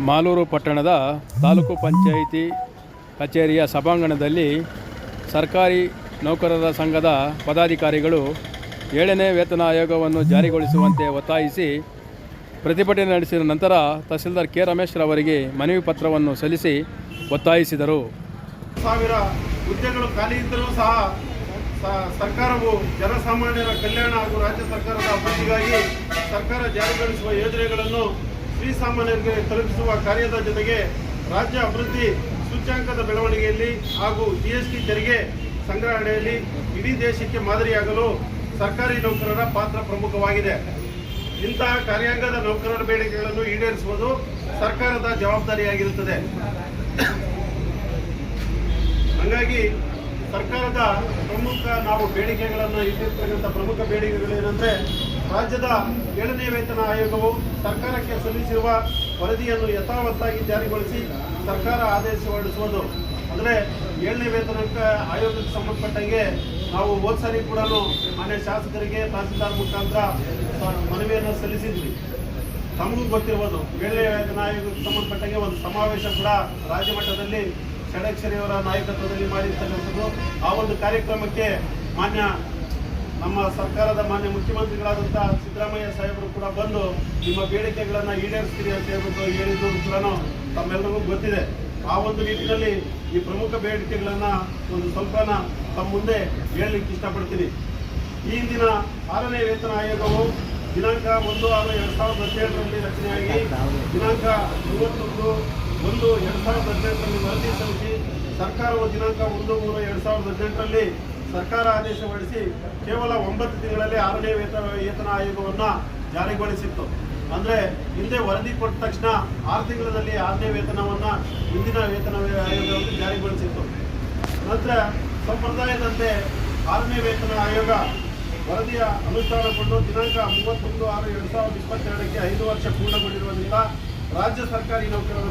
ಮಾಲೂರು ಪಟ್ಟಣದ ತಾಲೂಕು ಪಂಚಾಯಿತಿ ಕಚೇರಿಯ ಸಭಾಂಗಣದಲ್ಲಿ ಸರ್ಕಾರಿ ನೌಕರರ ಸಂಘದ ಪದಾಧಿಕಾರಿಗಳು ಏಳನೇ ವೇತನ ಆಯೋಗವನ್ನು ಜಾರಿಗೊಳಿಸುವಂತೆ ಒತ್ತಾಯಿಸಿ ಪ್ರತಿಭಟನೆ ನಡೆಸಿದ ನಂತರ ತಹಸೀಲ್ದಾರ್ ಕೆ ರಮೇಶ್ ರವರಿಗೆ ಮನವಿ ಪತ್ರವನ್ನು ಸಲ್ಲಿಸಿ ಒತ್ತಾಯಿಸಿದರು. ಸಾವಿರ ಹುದ್ದೆಗಳು ಖಾಲಿ ಇದ್ದರೂ ಸಹ ಸರ್ಕಾರವು ಜನಸಾಮಾನ್ಯರ ಕಲ್ಯಾಣ ಹಾಗೂ ರಾಜ್ಯ ಸರ್ಕಾರದ ಅಭಿವೃದ್ಧಿಗಾಗಿ ಸರ್ಕಾರ ಜಾರಿಗೊಳಿಸುವ ಯೋಜನೆಗಳನ್ನು ಶ್ರೀಸಾಮಾನ್ಯರಿಗೆ ತಲುಪಿಸುವ ಕಾರ್ಯದ ಜೊತೆಗೆ ರಾಜ್ಯ ಅಭಿವೃದ್ಧಿ ಸೂಚ್ಯಾಂಕದ ಬೆಳವಣಿಗೆಯಲ್ಲಿ ಹಾಗೂ ಜಿಎಸ್ಟಿ ತೆರಿಗೆ ಸಂಗ್ರಹಣೆಯಲ್ಲಿ ಇಡೀ ದೇಶಕ್ಕೆ ಮಾದರಿಯಾಗಲು ಸರ್ಕಾರಿ ನೌಕರರ ಪಾತ್ರ ಪ್ರಮುಖವಾಗಿದೆ. ಇಂತಹ ಕಾರ್ಯಾಂಗದ ನೌಕರರ ಬೇಡಿಕೆಗಳನ್ನು ಈಡೇರಿಸುವುದು ಸರ್ಕಾರದ ಜವಾಬ್ದಾರಿಯಾಗಿರುತ್ತದೆ. ಹಾಗಾಗಿ ಸರ್ಕಾರದ ಪ್ರಮುಖ ನಾವು ಬೇಡಿಕೆಗಳನ್ನು ಇಟ್ಟಿರ್ತಕ್ಕಂಥ ಪ್ರಮುಖ ಬೇಡಿಕೆಗಳೇನೆಂದರೆ ರಾಜ್ಯದ ಏಳನೇ ವೇತನ ಆಯೋಗವು ಸರ್ಕಾರಕ್ಕೆ ಸಲ್ಲಿಸಿರುವ ವರದಿಯನ್ನು ಯಥಾವತ್ತಾಗಿ ಜಾರಿಗೊಳಿಸಿ ಸರ್ಕಾರ ಆದೇಶ ಹೊರಡಿಸುವುದು. ಅಂದರೆ ಏಳನೇ ವೇತನ ಆಯೋಗಕ್ಕೆ ಸಂಬಂಧಪಟ್ಟಂಗೆ ನಾವು ಹೋದ ಸಾರಿ ಕೂಡ ಮಾನ್ಯ ಶಾಸಕರಿಗೆ ತಹಸೀಲ್ದಾರ್ ಮುಖಾಂತರ ಮನವಿಯನ್ನು ಸಲ್ಲಿಸಿದ್ವಿ. ತಮಗೂ ಗೊತ್ತಿರ್ಬೋದು, ಏಳನೇ ವೇತನ ಆಯೋಗಕ್ಕೆ ಸಂಬಂಧಪಟ್ಟಂಗೆ ಒಂದು ಸಮಾವೇಶ ಕೂಡ ರಾಜ್ಯ ಮಟ್ಟದಲ್ಲಿ ಷಡಕ್ಷರಿಯವರ ನಾಯಕತ್ವದಲ್ಲಿ ಮಾಡಿರ್ತಕ್ಕಂಥದ್ದು. ಆ ಒಂದು ಕಾರ್ಯಕ್ರಮಕ್ಕೆ ಮಾನ್ಯ ನಮ್ಮ ಸರ್ಕಾರದ ಮಾನ್ಯ ಮುಖ್ಯಮಂತ್ರಿಗಳಾದಂಥ ಸಿದ್ದರಾಮಯ್ಯ ಸಾಹೇಬರು ಕೂಡ ಬಂದು ನಿಮ್ಮ ಬೇಡಿಕೆಗಳನ್ನು ಈಡೇರಿಸ್ತೀರಿ ಅಂತ ಹೇಳ್ಬಿಟ್ಟು ಹೇಳಿದ್ದು ಕೂಡ ತಮ್ಮೆಲ್ಲರಿಗೂ ಗೊತ್ತಿದೆ. ಆ ಒಂದು ನಿಟ್ಟಿನಲ್ಲಿ ಈ ಪ್ರಮುಖ ಬೇಡಿಕೆಗಳನ್ನು, ಒಂದು ಸ್ವಲ್ಪನ ತಮ್ಮ ಮುಂದೆ ಹೇಳಲಿಕ್ಕೆ ಇಷ್ಟಪಡ್ತೀನಿ. ಈ ದಿನ ಆರನೇ ವೇತನ ಆಯೋಗವು ದಿನಾಂಕ ಒಂದು ಆರು ಎರಡು ಸಾವಿರದ ಹದಿನೇಳರಲ್ಲಿ ರಚನೆಯಾಗಿ ದಿನಾಂಕ ಮೂವತ್ತೊಂದು ಒಂದು ಎರಡು ಸಾವಿರದ ಹದಿನೆಂಟರಲ್ಲಿ ವರದಿ ಸಲ್ಲಿಸಿ, ಸರ್ಕಾರವು ದಿನಾಂಕ ಒಂದು ಮೂರು ಎರಡು ಸಾವಿರದ ಹದಿನೆಂಟರಲ್ಲಿ ಸರ್ಕಾರ ಆದೇಶ ಹೊರಡಿಸಿ ಕೇವಲ ಒಂಬತ್ತು ತಿಂಗಳಲ್ಲಿ ಆರನೇ ವೇತನ ವೇತನ ಆಯೋಗವನ್ನು ಜಾರಿಗೊಳಿಸಿತ್ತು. ಅಂದರೆ ಹಿಂದೆ ವರದಿ ಕೊಟ್ಟ ತಕ್ಷಣ ಆರು ತಿಂಗಳಲ್ಲಿ ಆರನೇ ವೇತನವನ್ನು ಹಿಂದಿನ ವೇತನ ಆಯೋಗವನ್ನು ಜಾರಿಗೊಳಿಸಿತ್ತು. ನಂತರ ಸಂಪ್ರದಾಯದಂತೆ ಆರನೇ ವೇತನ ಆಯೋಗ ವರದಿಯ ಅನುಷ್ಠಾನಗೊಂಡು ದಿನಾಂಕ ಮೂವತ್ತೊಂದು ಆರು ಎರಡು ಸಾವಿರದ ಇಪ್ಪತ್ತೆರಡಕ್ಕೆ ಐದು ವರ್ಷ ಪೂರ್ಣಗೊಂಡಿರುವುದರಿಂದ ರಾಜ್ಯ ಸರ್ಕಾರಿ ನೌಕರರ